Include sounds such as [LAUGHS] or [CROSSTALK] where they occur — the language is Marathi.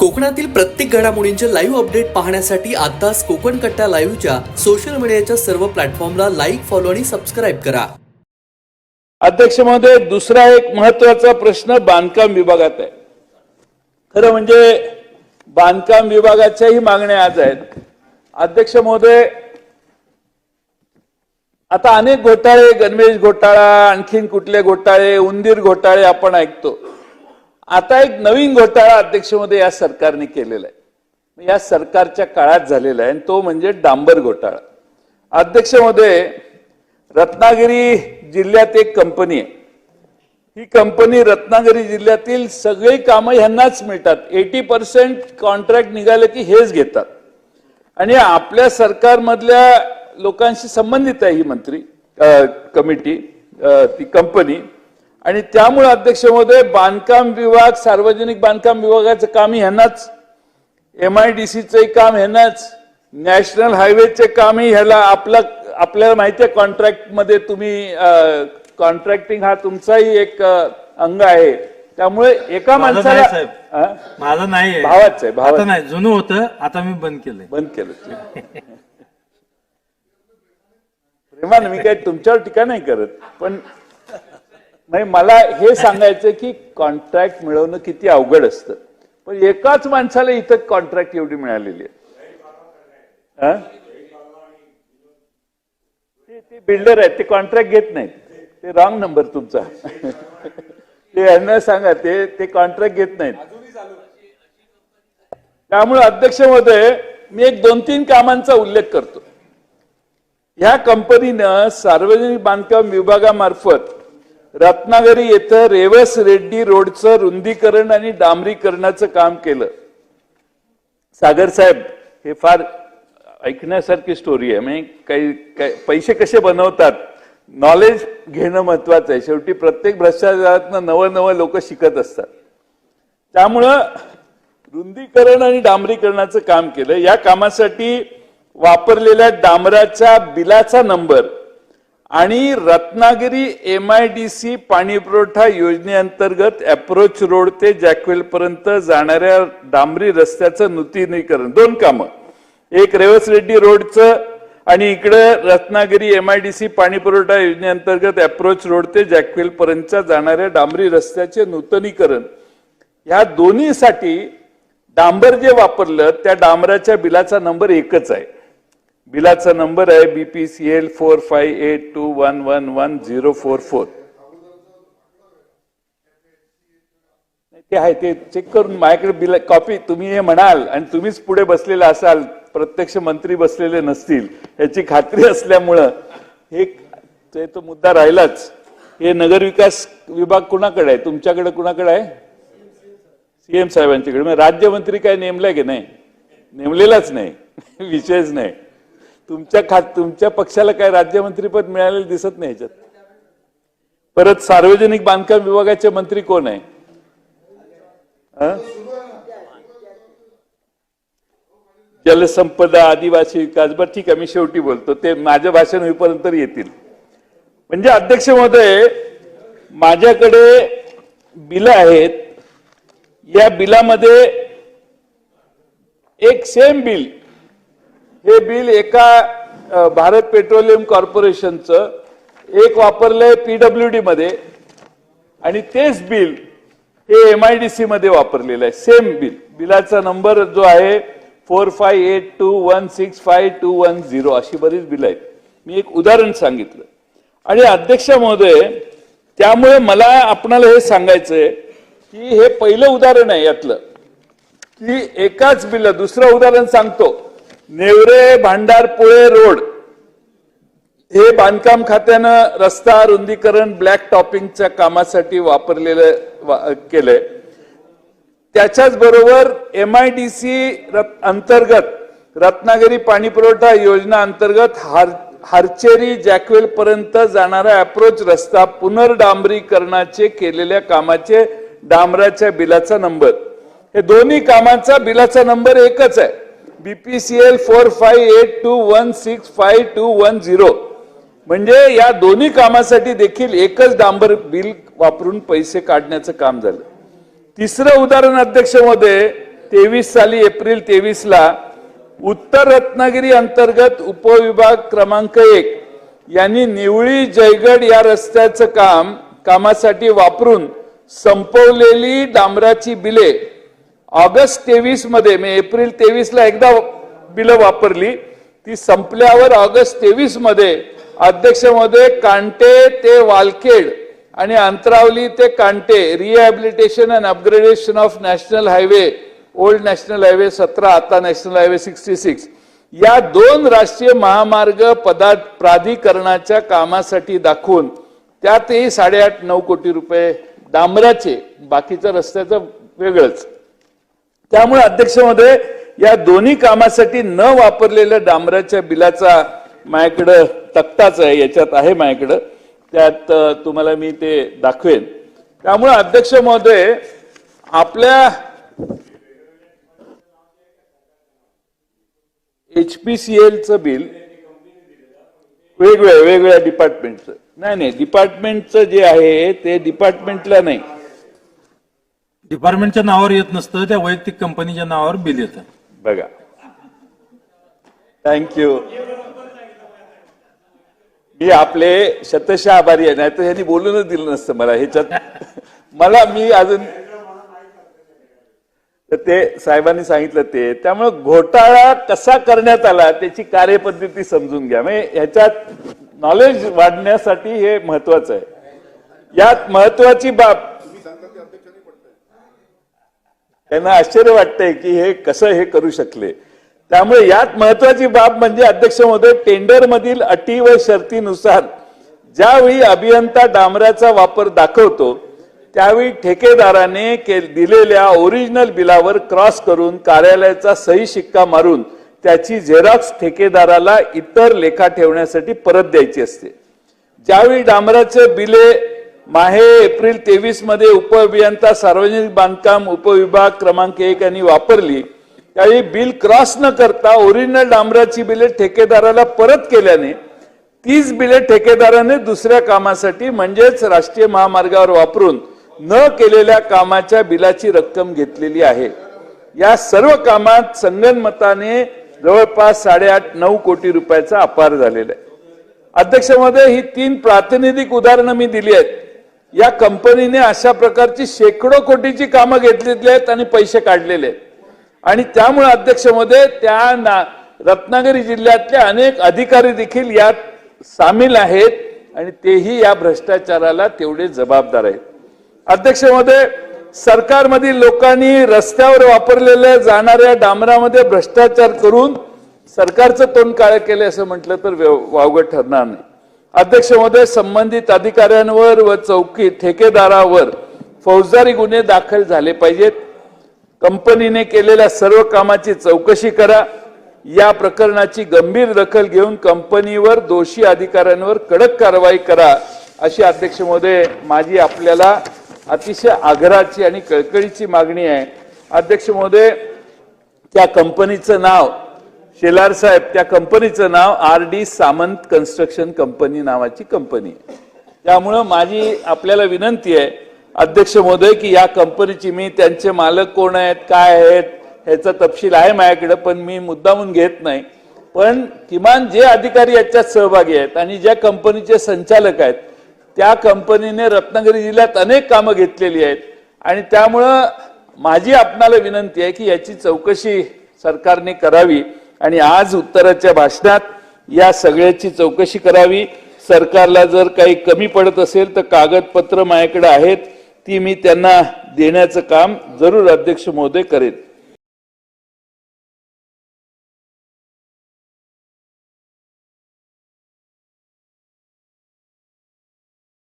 कोकणातील प्रत्येक घडामोडींचे लाईव्ह अपडेट पाहण्यासाठी आताच कोकण कट्टा लाईव्हच्या सोशल मीडियाच्या सर्व प्लॅटफॉर्मला लाईक फॉलो आणि सबस्क्राईब करा. अध्यक्ष महोदय दुसरा एक महत्त्वाचा प्रश्न बांधकाम विभागात आहे. खरं म्हणजे बांधकाम विभागाच्याही मागण्या आज आहेत. अध्यक्ष महोदय आता अनेक घोटाळे गणवेश घोटाळा आणखीन कुठले घोटाळे उंदीर घोटाळे आपण ऐकतो. आता एक नवीन घोटाळा अध्यक्षमध्ये या सरकारने केलेला आहे. या सरकारच्या काळात झालेला आहे आणि तो म्हणजे डांबर घोटाळा. अध्यक्षमध्ये रत्नागिरी जिल्ह्यात एक कंपनी आहे. ही कंपनी रत्नागिरी जिल्ह्यातील सगळी कामं ह्यांनाच मिळतात. एटी पर्सेंट कॉन्ट्रॅक्ट निघाले की हेच घेतात. आणि आपल्या सरकारमधल्या लोकांशी संबंधित आहे ही मंत्री कमिटी ती कंपनी. आणि त्यामुळे अध्यक्ष महोदय बांधकाम विभाग सार्वजनिक बांधकाम विभागाचं काम ह्यांनाच एम आय डी सीचंही काम ह्यांनाच नॅशनल हायवेचे कामही ह्याला आपला आपल्याला माहिती आहे कॉन्ट्रॅक्टमध्ये तुम्ही कॉन्ट्रॅक्टिंग हा तुमचाही एक अंग आहे त्यामुळे एका माणसाला? माझं नाही. भावाचं आहे, भावाचं. नाही जुनं होतं आता मी बंद केलंय बंद केलं [LAUGHS] प्रेमानं मी काय तुमच्यावर टीका नाही करत पण नाही मला हे सांगायचं की कॉन्ट्रॅक्ट मिळवणं किती अवघड असतं. पण एकाच माणसाला इथं कॉन्ट्रॅक्ट एवढी मिळालेली आहे. हा? ते- ते बिल्डर आहेत ते कॉन्ट्रॅक्ट घेत नाहीत. ते रॉंग नंबर तुमचा. ते यांना सांगा ते ते कॉन्ट्रॅक्ट घेत नाहीत. त्यामुळे अध्यक्ष महोदय मी एक दोन तीन कामांचा उल्लेख करतो. ह्या कंपनीनं सार्वजनिक बांधकाम विभागामार्फत रत्नागिरी येथं रेवस रेड्डी रोडचं रुंदीकरण आणि डांबरीकरणाचं काम केलं. सागर साहेब हे फार ऐकण्यासारखी स्टोरी आहे. म्हणजे काही काही पैसे कसे बनवतात? नॉलेज घेणं महत्वाचं आहे. शेवटी प्रत्येक भ्रष्टाचारातनं नवं नवं लोक शिकत असतात. त्यामुळं रुंदीकरण आणि डांबरीकरणाचं काम केलं. या कामासाठी वापरलेल्या डांबराच्या बिलाचा नंबर आणि Ratnagiri M I D C पाणी पुरवठा योजनेअंतर्गत अप्रोच रोड ते जॅकवेल पर्यंत जाणाऱ्या डांबरी रस्त्याचं नूतनीकरण. दोन कामं. एक रेवस रेड्डी रोडचं आणि इकडे Ratnagiri M I D C पाणी पुरवठा योजनेअंतर्गत अप्रोच रोड ते जॅकवेल पर्यंतच्या जाणाऱ्या डांबरी रस्त्याचे नूतनीकरण. ह्या दोन्हीसाठी डांबर जे वापरलं त्या डांबराच्या बिलाचा नंबर एकच आहे. बिलाचा नंबर आहे B P C L four five eight two one one one zero four four ते आहे ते चेक करून माझ्याकडे बिल कॉपी तुम्ही हे म्हणाल आणि तुम्हीच पुढे बसलेले असाल प्रत्यक्ष मंत्री बसलेले नसतील याची खात्री असल्यामुळं हे तो मुद्दा राहिलाच. हे नगरविकास विभाग कुणाकडे आहे? तुमच्याकडे कुणाकडे आहे? सीएम साहेबांच्याकडे. म्हणजे राज्यमंत्री काय नेमलाय की नाही? नेमलेलाच नाही. [LAUGHS] विषयच नाही. तुमच्या खात तुमच्या पक्षाला काय राज्यमंत्रीपद मिळालेलं दिसत नाही याच्यात. परत सार्वजनिक बांधकाम विभागाचे मंत्री कोण आहे? जलसंपदा आदिवासी विकास बरं ठीक आहे मी शेवटी बोलतो. ते माझ्या भाषण होईपर्यंत येतील. म्हणजे अध्यक्ष महोदय माझ्याकडे बिलं आहेत. या बिलामध्ये एक सेम बिल हे बिल एका भारत पेट्रोलियम कॉर्पोरेशनचं एक वापरलंय पीडब्ल्यू डी मध्ये. आणि तेच बिल हे एम आय डी सी मध्ये वापरलेलं आहे. Same bill. बिलाचा नंबर जो आहे four five eight two one six five two one zero. अशी बरीच बिल आहेत. मी एक उदाहरण सांगितलं. आणि अध्यक्ष महोदय त्यामुळे मला आपणाला हे सांगायचंय की हे पहिलं उदाहरण आहे यातलं. की एकाच बिल दुसरं उदाहरण सांगतो. नेवरे भांडारपुळे रोड. हे बांधकाम खात्यानं रस्ता रुंदीकरण ब्लॅक टॉपिंगच्या कामासाठी वापरलेलं वा- केलंय. त्याच्याच बरोबर एम आय डी सी अंतर्गत रत्नागिरी पाणी पुरवठा योजना अंतर्गत हार हारचेरी जॅकवेल पर्यंत जाणारा अप्रोच रस्ता पुनर्डांबरीकरणाचे केलेल्या कामाचे डांबराच्या बिलाचा नंबर. हे दोन्ही कामाचा बिलाचा नंबर एकच आहे. BPCL four five eight two one six five two one zero म्हणजे या दोन्ही कामासाठी देखील एकच डांबर बिल वापरून पैसे काढण्याचं काम झालं. तिसरं उदाहरण अध्यक्षमध्ये तेवीस साली एप्रिल तेवीसला उत्तर रत्नागिरी अंतर्गत उपविभाग क्रमांक एक यांनी निवळी जयगड या रस्त्याचं काम कामासाठी वापरून संपवलेली डांबराची बिले ऑगस्ट तेवीसमध्ये मी एप्रिल तेवीस ला एकदा बिलं वापरली. ती संपल्यावर ऑगस्ट तेवीसमध्ये अध्यक्ष कांटे ते वालखेड आणि अंतरावली ते Kante rehabilitation and upgradation of national highway old national highway सतरा आता नॅशनल हायवे सिक्स्टी सिक्स या दोन राष्ट्रीय महामार्ग पदा प्राधिकरणाच्या कामासाठी दाखवून त्यातही साडेआठ नऊ कोटी रुपये डांबराचे बाकीच्या रस्त्याचं वेगळंच. त्यामुळे अध्यक्ष महोदय या दोन्ही कामासाठी न वापरलेल्या डांबराच्या बिलाचा माझ्याकडं तक्ताच आहे याच्यात आहे माझ्याकडं. त्यात तुम्हाला मी ते दाखवेन. त्यामुळे अध्यक्ष महोदय आपल्या एच पी सी एलचं बिल वेगवेगळ्या वेगवेगळ्या डिपार्टमेंटचं नाही नाही डिपार्टमेंटचं जे आहे ते डिपार्टमेंटला नाही. डिपार्टमेंटच्या नावावर येत नसतं त्या वैयक्तिक कंपनीच्या नावावर बिल येतं. बघा. थँक्यू मी आपले शतशः आभारी आहे नाहीतर यांनी बोलूनच दिलं नसतं मला. ह्याच्यात [LAUGHS] मला मी अजून तर ते साहेबांनी सांगितलं ते. त्यामुळे घोटाळा कसा करण्यात आला त्याची कार्यपद्धती समजून घ्या. म्हणजे ह्याच्यात नॉलेज वाढण्यासाठी हे महत्वाचं आहे. यात महत्वाची बाब त्यांना आश्चर्य वाटतंय की हे कसं हे करू शकले. त्यामुळे यात महत्वाची बाब म्हणजे अध्यक्ष महोदय टेंडर मधील अटी व शर्तीनुसार ज्यावेळी अभियंता डांबराचा वापर दाखवतो त्यावेळी ठेकेदाराने के- दिलेल्या ओरिजिनल बिलावर क्रॉस करून कार्यालयाचा सही शिक्का मारून त्याची झेरॉक्स ठेकेदाराला इतर लेखा ठेवण्यासाठी परत द्यायची असते. ज्यावेळी डांबराचे बिले माहे एप्रिल तेवीसमध्ये उपअभियंता सार्वजनिक बांधकाम उपविभाग क्रमांक एक यांनी वापरली. त्यावेळी बिल क्रॉस न करता ओरिजिनल डांबराची बिले ठेकेदाराला परत केल्याने तीच बिले ठेकेदाराने दुसऱ्या कामासाठी म्हणजेच राष्ट्रीय महामार्गावर वापरून न केलेल्या कामाच्या बिलाची रक्कम घेतलेली आहे. या सर्व कामात संगनमताने जवळपास साडेआठ नऊ कोटी रुपयाचा अपार झालेला आहे. अध्यक्ष महोदय ही तीन प्रातिनिधिक उदाहरणं मी दिली आहेत. या कंपनीने अशा प्रकारची शेकडो कोटीची कामं घेतलेली आहेत आणि पैसे काढलेले आहेत. आणि त्यामुळे अध्यक्षमध्ये त्या ना- रत्नागिरी जिल्ह्यातले अनेक अधिकारी देखील यात सामील आहेत आणि तेही या भ्रष्टाचाराला तेवढे जबाबदार आहेत. अध्यक्षमध्ये सरकारमधील लोकांनी रस्त्यावर वापरलेल्या जाणाऱ्या डांबरामध्ये भ्रष्टाचार करून सरकारचं तोंड काळ केलं असं म्हटलं तर वावगं ठरणार नाही. अध्यक्ष महोदय संबंधित अधिकाऱ्यांवर व चौकी ठेकेदारावर फौजदारी गुन्हे दाखल झाले पाहिजेत. कंपनीने केलेल्या सर्व कामाची चौकशी करा. या प्रकरणाची गंभीर दखल घेऊन कंपनीवर दोषी अधिकाऱ्यांवर कडक कारवाई करा अशी अध्यक्ष महोदय माझी आपल्याला अतिशय आग्रहाची आणि कळकळीची मागणी आहे. अध्यक्ष महोदय त्या कंपनीचं नाव शेलार साहेब त्या कंपनीचं नाव R D Samant construction company नावाची कंपनी आहे. त्यामुळं माझी आपल्याला विनंती आहे अध्यक्ष महोदय की या कंपनीची मी त्यांचे मालक कोण आहेत काय आहेत ह्याचा तपशील आहे माझ्याकडे पण मी मुद्दामून घेत नाही. पण किमान जे अधिकारी याच्यात सहभागी आहेत आणि ज्या कंपनीचे संचालक आहेत त्या कंपनीने रत्नागिरी जिल्ह्यात अनेक कामं घेतलेली आहेत. आणि त्यामुळं माझी आपणाला विनंती आहे की याची चौकशी सरकारने करावी. आणि आज उत्तराच्या भाषणात या सगळ्याची चौकशी करावी. सरकारला जर काही कमी पडत असेल तर कागदपत्र माझ्याकडे आहेत ती मी त्यांना देण्याचं काम जरूर अध्यक्ष महोदय करेन.